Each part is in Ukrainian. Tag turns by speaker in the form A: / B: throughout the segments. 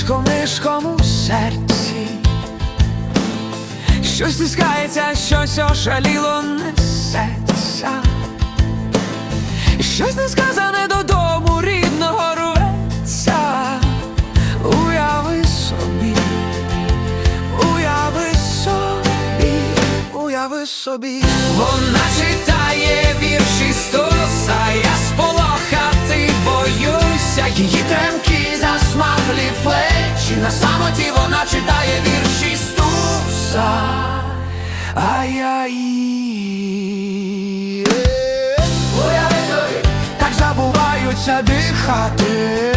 A: нишком, нишком у серці. Щось стискається, щось ошаліло несеться. Щось несказане додому рідного рветься. Уяви собі, уяви собі, уяви собі. Вона читає вірші Стуса, я сполохати На самоті вона читає вірші Стуса. Ай-яй. Уяви собі, так забуваються дихати.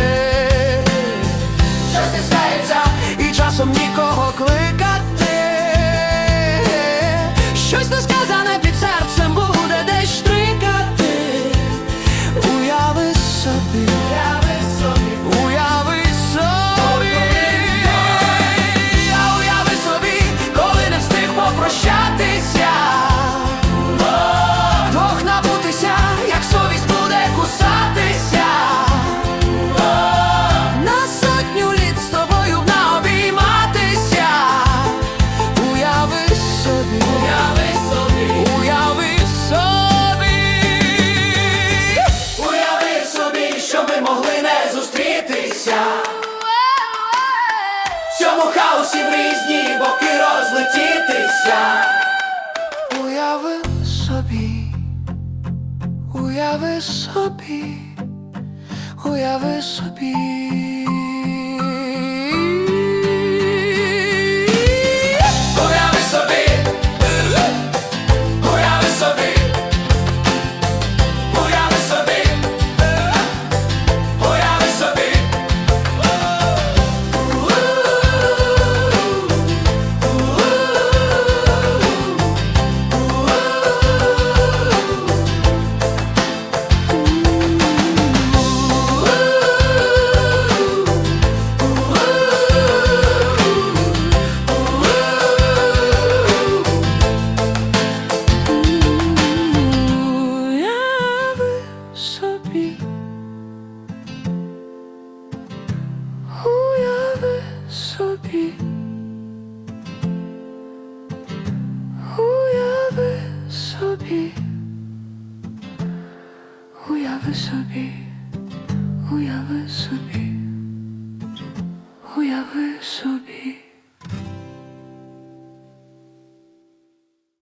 A: Щось стискається і часом нікого кликати. Щось несказане під серцем буде десь штрикати. Уяви собі, собі, уяви собі, уяви собі, уяви собі, що ми могли не зустрітися. В цьому хаосі в різні боки розлетітися. Уяви собі, уяви собі, уяви собі. Собі, уяви собі, уяви собі, уяви собі, уяви собі.